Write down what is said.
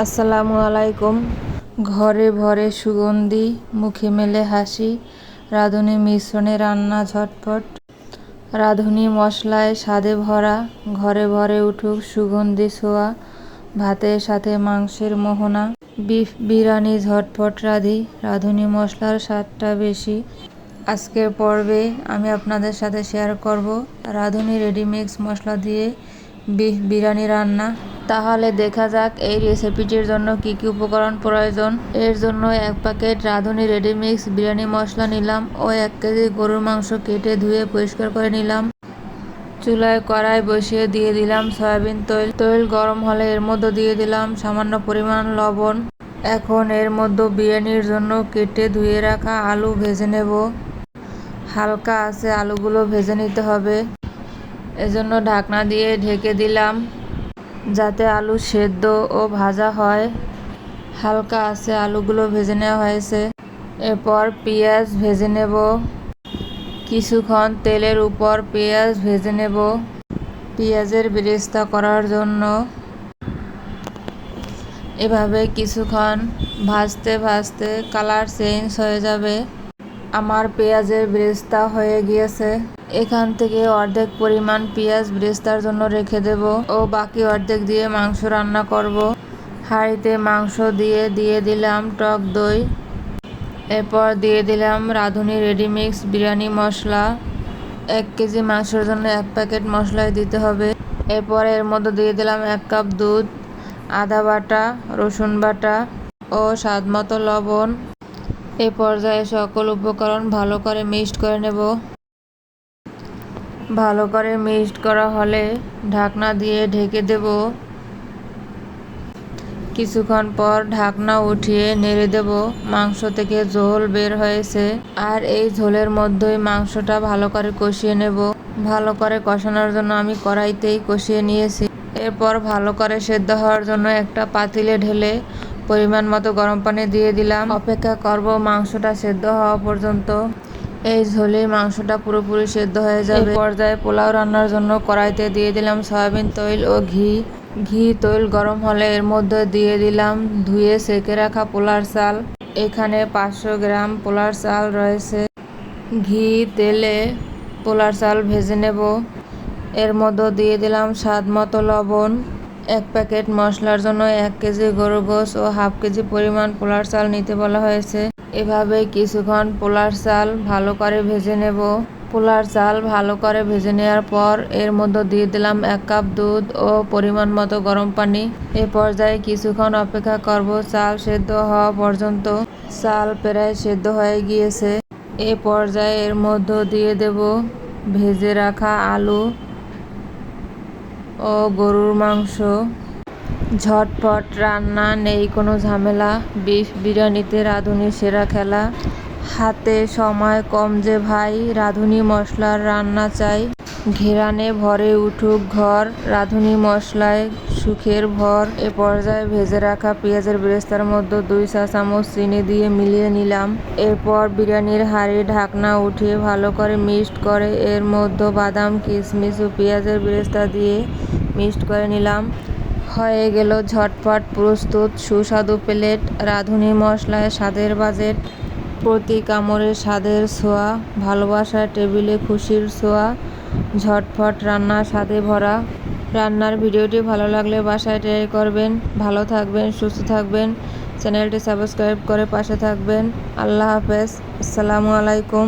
আসসালামু আলাইকুম। ঘরে ভরে সুগন্ধি, মুখে মেলে হাসি, রাঁধুনি মিশ্রণে রান্না ঝটপট। রাঁধুনি মশলায় স্বাদে ভরা, ঘরে ভরে উঠুক সুগন্ধি ছোঁয়া, ভাতের সাথে মাংসের মোহনা। বিফ, বিরিয়ানি ঝটপট রাঁধি, রাঁধুনি মশলার স্বাদটা বেশি। আজকের পর্বে আমি আপনাদের সাথে শেয়ার করব রাঁধুনি রেডিমিক্স মশলা দিয়ে বিফ, বিরিয়ানি রান্না। তাহলে দেখা যাক এই রেসিপিটির জন্য কি কি উপকরণ প্রয়োজন। এর জন্য এক প্যাকেট রাঁধুনি রেডিমিক্স বিরিয়ানি মশলা নিলাম ও এক কেজি গরুর মাংস কেটে ধুয়ে পরিষ্কার করে নিলাম। চুলায় কড়াই বসিয়ে দিয়ে দিলাম সয়াবিন তৈল। তৈল গরম হলে এর মধ্যে দিয়ে দিলাম সামান্য পরিমাণ লবণ। এখন এর মধ্যে বিরিয়ানির জন্য কেটে ধুয়ে রাখা আলু ভেজে নেব। হালকা আছে আলুগুলো ভেজে নিতে হবে। এজন্য ঢাকনা দিয়ে ঢেকে দিলাম। যাতে আলু সেদ্ধ ও ভাজা হয়। হালকা আছে, আলুগুলো ভেজে নেওয়া হয়েছে। এরপর পেঁয়াজ ভেজে নেব। কিছুক্ষণ তেলের উপর পেঁয়াজ ভেজে নেব। পেঁয়াজের বেরেস্তা করার জন্য। এভাবে কিছুক্ষণ ভাজতে ভাজতে কালার চেঞ্জ হয়ে যাবে। আমার পেঁয়াজের ব্রেস্তা হয়ে গিয়েছে। এখান থেকে অর্ধেক পরিমাণ পেঁয়াজ ব্রেস্তার জন্য রেখে দেব ও বাকি অর্ধেক দিয়ে মাংস রান্না করব। হাঁড়িতে মাংস দিয়ে দিয়ে দিলাম টক দই। এরপর দিয়ে দিলাম রাঁধুনি রেডিমিক্স বিরিয়ানি মশলা। এক কেজি মাংসের জন্য এক প্যাকেট মশলাই দিতে হবে। এরপর এর মধ্যে দিয়ে দিলাম এক কাপ দুধ, আদা বাটা, রসুন বাটা ও স্বাদ মতো লবণ। এ পর্যায়ে সকল উপকরণ ভালো করে মিক্সড করে নেব। ভালো করে মিক্সড করা হলে ঢাকনা দিয়ে ঢেকে দেব। কিছুক্ষণ পর ঢাকনা উঠিয়ে নেড়ে দেব। মাংস থেকে ঝোল বের হয়েছে। আর এই ঝোলের মধ্যেই মাংসটা ভালো করে কষিয়ে নেব। ভালো করে কষানোর জন্য আমি কড়াইতেই কষিয়ে নিয়েছি। এরপর ভালো করে সেদ্ধ হওয়ার জন্য একটা পাতিলে ঢেলে পরিমাণ মতো গরম পানি দিয়ে দিলাম। অপেক্ষা করব মাংসটা সেদ্ধ হওয়া পর্যন্ত। এই ঝোলে মাংসটা পুরোপুরি সেদ্ধ হয়ে যাবে। পর্যায়ে পোলাও রান্নার জন্য কড়াইতে দিয়ে দিলাম সয়াবিন তৈল ও ঘি। ঘি তৈল গরম হলে এর মধ্যে দিয়ে দিলাম ধুয়ে সেকে রাখা পোলার চাল। এখানে পাঁচশো গ্রাম পোলার চাল রয়েছে। ঘি, তেলে পোলার চাল ভেজে নেব। এর মধ্যে দিয়ে দিলাম স্বাদ মতো লবণ। এক প্যাকেট মশলার জন্য এক কেজি গরু গোস ও হাফ কেজি পরিমাণ পোলার চাল নিতে বলা হয়েছে। এভাবে কিছুক্ষণ পোলার চাল ভালো করে ভেজে নেব। পোলার চাল ভালো করে ভেজে নেওয়ার পর এর মধ্যে দিয়ে দিলাম এক কাপ দুধ ও পরিমাণ মতো গরম পানি। এ পর্যায়ে কিছুক্ষণ অপেক্ষা করব চাল সেদ্ধ হওয়া পর্যন্ত। চাল প্রায় সেদ্ধ হয়ে গিয়েছে। এ পর্যায়ে এর মধ্যে দিয়ে দেব ভেজে রাখা আলু ও গরুর মাংস। ঝটপট রান্না, নেই কোনো ঝামেলা। বিফ, বিরিয়ানিতে রাঁধুনি সেরা খেলা। হাতে সময় কম যে ভাই, রাঁধুনি মশলার রান্না চাই। ঘেরানে ভরে উঠুক ঘর, রাঁধুনি মশলায় সুখের ভর, এ পর্যায়ে ভেজে রাখা পেঁয়াজের বেরেস্তার মধ্যে দুই চা চামচ চিনি দিয়ে মিলিয়ে নিলাম। এরপর বিরিয়ানির হাঁড়ি ঢাকনা উঠিয়ে ভালো করে মিক্সড করে এর মধ্যে বাদাম, কিশমিশ ও পেঁয়াজের বেরেস্তা দিয়ে মিক্সড করে নিলাম। হয়ে গেল ঝটপট প্রস্তুত সুস্বাদু প্লেট, রাঁধুনি মশলায় স্বাদের বাজেট। প্রতি কামড়ে স্বাদের ছোঁয়া, ভালোবাসার টেবিলে খুশির ছোঁয়া, ঝটফট রান্না স্বাদে ভরা। রান্নার ভিডিওটি ভালো লাগলে বাসায় ট্রাই করবেন। ভালো থাকবেন, সুস্থ থাকবেন। চ্যানেলটি সাবস্ক্রাইব করে পাশে থাকবেন। আল্লাহ হাফেজ। আসসালামু আলাইকুম।